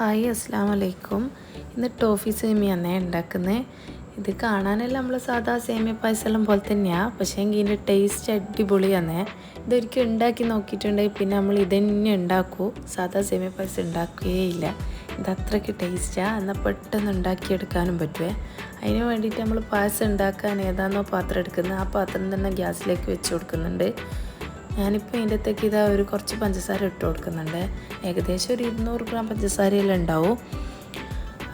Hi അസ്സാം വലൈക്കും ഇന്ന് ടോഫി സേമിയാണ് ഉണ്ടാക്കുന്നത് ഇത് കാണാനെല്ലാം നമ്മൾ സാധാ സേമിയ പായസമെല്ലാം പോലെ തന്നെയാണ് പക്ഷേ എങ്കിൽ ഇതിന്റെ ടേസ്റ്റ് അടിപൊളിയാണ് ഇതൊരിക്കലും ഉണ്ടാക്കി നോക്കിയിട്ടുണ്ടെങ്കിൽ പിന്നെ നമ്മൾ ഇത് തന്നെ ഉണ്ടാക്കൂ സാധാ സേമിയ പായസം ഉണ്ടാക്കുകയേ ഇല്ല ഇത് അത്രയ്ക്ക് ടേസ്റ്റാണ് എന്നാൽ പെട്ടെന്ന് ഉണ്ടാക്കിയെടുക്കാനും പറ്റുമേ അതിന് വേണ്ടിയിട്ട് നമ്മൾ പായസം ഉണ്ടാക്കാൻ ഏതാണോ പാത്രം എടുക്കുന്നത് ആ പാത്രം തന്നെ ഗ്യാസിലേക്ക് വെച്ച് കൊടുക്കുന്നുണ്ട്. ഞാനിപ്പോൾ ഇതിന്റെ അകത്തേക്ക് ഇതാ ഒരു കുറച്ച് പഞ്ചസാര ഇട്ട് കൊടുക്കുന്നുണ്ട്. ഏകദേശം ഒരു ഇരുന്നൂറ് ഗ്രാം പഞ്ചസാരയെല്ലാം ഉണ്ടാവും.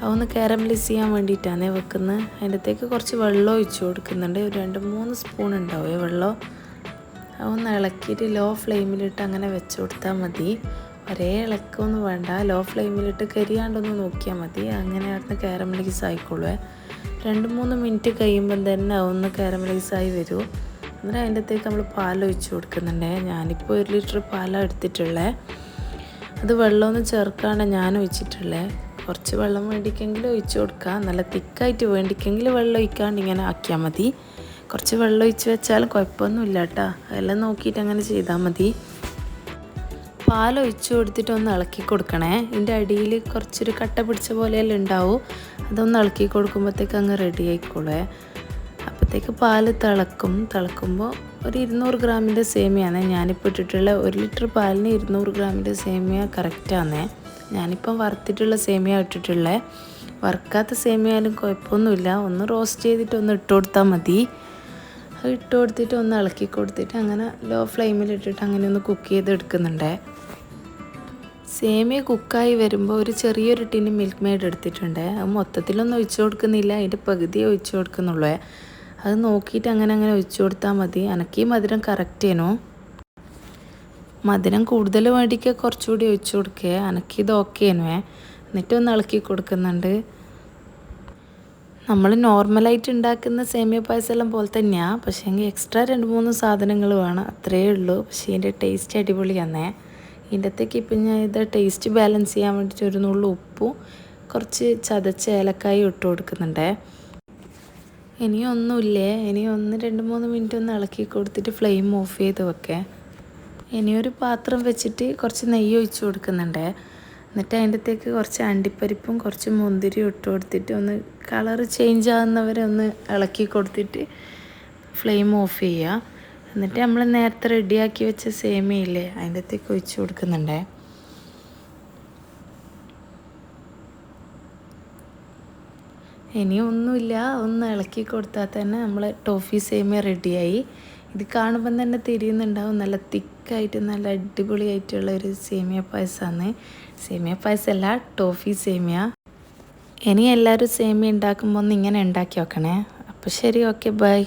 അതൊന്ന് കാരമലൈസ് ചെയ്യാൻ വേണ്ടിയിട്ടാണ് വെക്കുന്നത്. അതിന്റെ അകത്തേക്ക് കുറച്ച് വെള്ളം ഒഴിച്ചു കൊടുക്കുന്നുണ്ട്. ഒരു രണ്ട് മൂന്ന് സ്പൂൺ ഉണ്ടാവും വെള്ളം. അതൊന്ന് ഇളക്കിയിട്ട് ലോ ഫ്ലെയിമിലിട്ട് അങ്ങനെ വെച്ച് കൊടുത്താൽ മതി. ഒരേ ഇളക്കൊന്നും വേണ്ട. ലോ ഫ്ലെയിമിലിട്ട് കരിയാണ്ടൊന്ന് നോക്കിയാൽ മതി. അങ്ങനെ അവിടുന്ന് കാരമലൈസ് ആയിക്കോളുവേ. രണ്ട് മൂന്ന് മിനിറ്റ് കഴിയുമ്പം തന്നെ ഒന്ന് കാരമലൈസ് ആയി വരും. അന്നേരം അതിന്റെ അകത്തേക്ക് നമ്മൾ പാൽ ഒഴിച്ച് കൊടുക്കുന്നുണ്ട്. ഞാനിപ്പോൾ ഒരു ലിറ്റർ പാലാണ് എടുത്തിട്ടുള്ളത് അത് വെള്ളമൊന്നും ചേർക്കാണ് ഞാൻ ഒഴിച്ചിട്ടുള്ളത് കുറച്ച് വെള്ളം വേണ്ടിക്കെങ്കിൽ ഒഴിച്ച് കൊടുക്കുക നല്ല തിക്കായിട്ട് വേണ്ടിക്കെങ്കിൽ വെള്ളം ഒഴിക്കാണ്ട് ഇങ്ങനെ ആക്കിയാൽ മതി. കുറച്ച് വെള്ളം ഒഴിച്ച് വെച്ചാലും കുഴപ്പമൊന്നുമില്ല കേട്ടോ. അതെല്ലാം നോക്കിയിട്ട് അങ്ങനെ ചെയ്താൽ മതി. പാൽ ഒഴിച്ച് കൊടുത്തിട്ട് ഒന്ന് ഇളക്കി കൊടുക്കണേ. ഇതിന്റെ അടിയിൽ കുറച്ചൊരു കട്ട പിടിച്ച പോലെയെല്ലാം ഉണ്ടാവും. അതൊന്ന് ഇളക്കി കൊടുക്കുമ്പോഴത്തേക്ക് അങ്ങ് റെഡി ആയിക്കോളേ അപ്പോഴത്തേക്ക് പാൽ തിളക്കും. തിളക്കുമ്പോൾ ഒരു ഇരുന്നൂറ് ഗ്രാമിന്റെ സേമിയാണ് ഞാനിപ്പോൾ ഇട്ടിട്ടുള്ള ഒരു ലിറ്റർ പാലിന് ഇരുന്നൂറ് ഗ്രാമിന്റെ സേമിയ കറക്റ്റാണ് ഞാനിപ്പം വറുത്തിട്ടുള്ള സേമിയ ഇട്ടിട്ടുള്ളത് വറുക്കാത്ത സേമിയായാലും കുഴപ്പമൊന്നുമില്ല. ഒന്ന് റോസ്റ്റ് ചെയ്തിട്ട് ഒന്ന് ഇട്ട് കൊടുത്താൽ മതി. അത് ഇട്ട് കൊടുത്തിട്ട് ഒന്ന് ഇളക്കി കൊടുത്തിട്ട് അങ്ങനെ ലോ ഫ്ലെയിമിൽ ഇട്ടിട്ട് അങ്ങനെ ഒന്ന് കുക്ക് ചെയ്ത് എടുക്കുന്നുണ്ട്. സേമിയ കുക്കായി വരുമ്പോൾ ഒരു ചെറിയൊരു ടിന് മിൽക്ക് മെയ്ഡ് എടുത്തിട്ടുണ്ട്. അത് മൊത്തത്തിലൊന്നും ഒഴിച്ചു കൊടുക്കുന്നില്ല. അതിന്റെ പകുതിയെ ഒഴിച്ചു കൊടുക്കുന്നുള്ളൂ. അത് നോക്കിയിട്ട് അങ്ങനെ അങ്ങനെ ഒഴിച്ചു കൊടുത്താൽ മതി. എനിക്ക് ഈ മധുരം കറക്റ്റ് ചെയ്യണോ മധുരം കൂടുതൽ വേണ്ടിക്ക് കുറച്ചുകൂടി ഒഴിച്ചു കൊടുക്കുക എനിക്കിത് ഓക്കെ ചെയ്യുന്നുവേ എന്നിട്ട് ഒന്ന് ഇളക്കി കൊടുക്കുന്നുണ്ട്. നമ്മൾ നോർമലായിട്ട് ഉണ്ടാക്കുന്ന സേമിയ പായസമെല്ലാം പോലെ തന്നെയാണ് പക്ഷേ എങ്കിൽ എക്സ്ട്രാ രണ്ട് മൂന്ന് സാധനങ്ങൾ വേണം. അത്രയേ ഉള്ളൂ. പക്ഷേ ഇതിന്റെ ടേസ്റ്റ് അടിപൊളിയാണേ ഇതിന്റെ അത്തേക്ക് ഇപ്പം ഞാൻ ഇത് ടേസ്റ്റ് ബാലൻസ് ചെയ്യാൻ വേണ്ടിയിട്ട് ഒരു നുള്ളു ഉപ്പും കുറച്ച് ചതച്ച ഏലക്കായും ഇട്ട് കൊടുക്കുന്നുണ്ടേ. ഇനിയൊന്നുമില്ലേ ഇനി ഒന്ന് രണ്ട് മൂന്ന് മിനിറ്റ് ഒന്ന് ഇളക്കി കൊടുത്തിട്ട് ഫ്ലെയിം ഓഫ് ചെയ്ത് വെക്കേ. ഇനിയൊരു പാത്രം വെച്ചിട്ട് കുറച്ച് നെയ്യ് ഒഴിച്ചു കൊടുക്കുന്നുണ്ട്. എന്നിട്ട് അതിന്റെ അകത്തേക്ക് കുറച്ച് അണ്ടിപ്പരിപ്പും കുറച്ച് മുന്തിരി ഇട്ട് കൊടുത്തിട്ട് ഒന്ന് കളർ ചേഞ്ച് ആകുന്നവരെ ഒന്ന് ഇളക്കി കൊടുത്തിട്ട് ഫ്ലെയിം ഓഫ് ചെയ്യുക. എന്നിട്ട് നമ്മൾ നേരത്തെ റെഡിയാക്കി വെച്ച സേമിയയില്ലേ അതിന്റെ അകത്തേക്ക് ഒഴിച്ച് കൊടുക്കുന്നുണ്ടേ. ഇനി ഒന്നുമില്ല ഒന്ന് ഇളക്കി കൊടുത്താൽ തന്നെ നമ്മൾ ടോഫി സേമിയ റെഡിയായി ഇത് കാണുമ്പം തന്നെ തിരിയുന്നുണ്ടാവും. നല്ല തിക്കായിട്ട് നല്ല അടിപൊളിയായിട്ടുള്ള ഒരു സേമിയ പായസമാണ് സേമിയ പായസമല്ല ടോഫി സേമിയ ഇനി എല്ലാവരും സേമിയ ഉണ്ടാക്കുമ്പോൾ ഒന്ന് ഇങ്ങനെ ഉണ്ടാക്കി വെക്കണേ അപ്പോൾ ശരി ഓക്കെ ബൈ